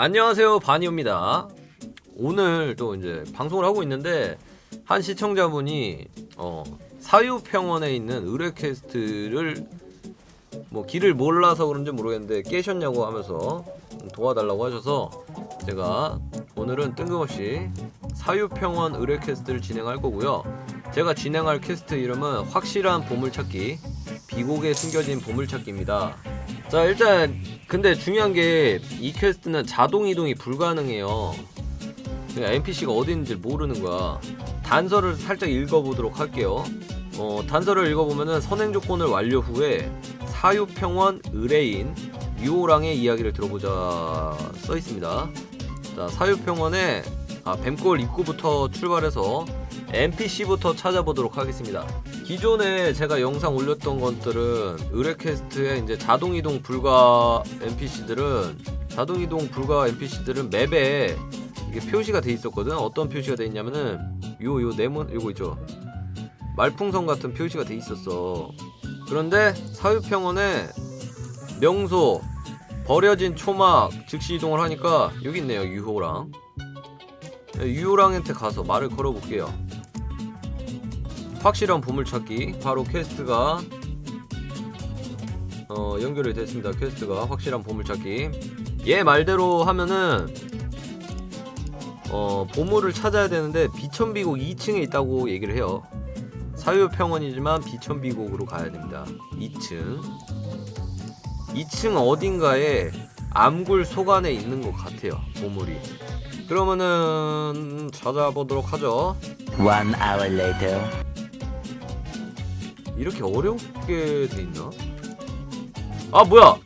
안녕하세요 바니오입니다. 오늘 또 이제 방송을 하고 있는데 한 시청자분이 어, 사유평원에 있는 의뢰캐스트를 뭐 길을 몰라서 그런지 모르겠는데 깨셨냐고 하면서 도와달라고 하셔서 제가 오늘은 뜬금없이 사유평원 의뢰캐스트를 진행할 거고요. 제가 진행할 퀘스트 이름은 확실한 보물찾기 비곡에 숨겨진 보물찾기입니다. 자 일단 근데 중요한 게 이 퀘스트는 자동 이동이 불가능해요. NPC가 어디 있는지 모르는 거야. 단서를 살짝 읽어보도록 할게요. 어, 단서를 읽어보면은 선행 조건을 완료 후에 사유평원 의뢰인 유호랑의 이야기를 들어보자 써 있습니다. 자 사유평원에 아, 뱀골 입구부터 출발해서 NPC부터 찾아보도록 하겠습니다. 기존에 제가 영상 올렸던 것들은 의뢰 퀘스트에 이제 자동 이동 불가 NPC들은 자동 이동 불가 NPC들은 맵에 이게 표시가 돼 있었거든. 어떤 표시가 돼 있냐면은 요 요 네모 요거 있죠. 말풍선 같은 표시가 돼 있었어. 그런데 사유평원에 명소 버려진 초막 즉시 이동을 하니까 여기 있네요 유호랑 유호랑한테 가서 말을 걸어볼게요. 확실한 보물찾기 바로 퀘스트가 어, 연결이 됐습니다. 퀘스트가 확실한 보물찾기. 얘 말대로 하면은 어, 보물을 찾아야 되는데 비천비곡 2층에 있다고 얘기를 해요. 사유평원이지만 비천비곡으로 가야 됩니다. 2층. 2층 어딘가에 암굴 속 안에 있는 것 같아요. 보물이. 그러면은 찾아보도록 하죠. One hour later. 이렇게 어렵게 돼 있나? 아 뭐야?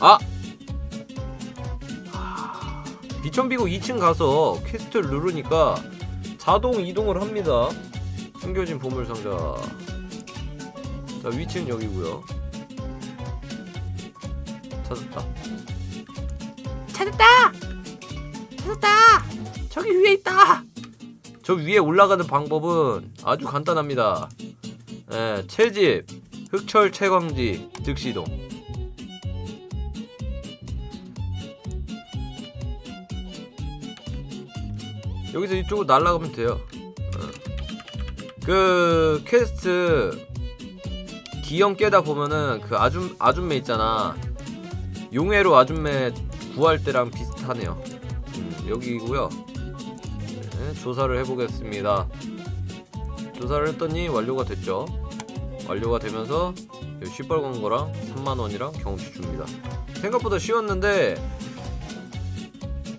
아 비천비고 2층 가서 퀘스트를 누르니까 자동 이동을 합니다. 숨겨진 보물 상자. 자 위치는 여기고요. 찾았다. 찾았다. 찾았다. 저기 위에 있다. 저 위에 올라가는 방법은 아주 간단합니다. 예, 채집, 흑철 채광지, 즉시동. 여기서 이쪽으로 날아가면 돼요. 어. 그 퀘스트 기형 깨다 보면은 그 아줌 아줌매 있잖아. 용해로 아줌매 구할 때랑 비슷하네요. 음, 여기고요. 네, 조사를 해보겠습니다. 조사를 했더니 완료가 됐죠. 완료가 되면서 요 시뻘건 거랑 3만 원이랑 경험치 줍니다. 생각보다 쉬웠는데,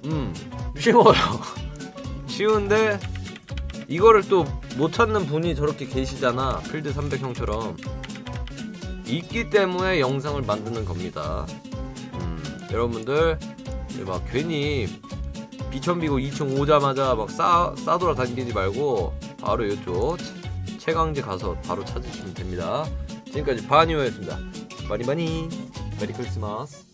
음 쉬워요. 쉬운데 이거를 또 못 찾는 분이 저렇게 계시잖아. 필드 300 형처럼 있기 때문에 영상을 만드는 겁니다. 음, 여러분들 막 괜히 비천비고 2층 오자마자 막 싸, 싸돌아 다니지 말고 바로 이쪽 채- 채광지 가서 바로 찾으시면 됩니다. 지금까지 바니오였습니다. 바니바니 메리 크리스마스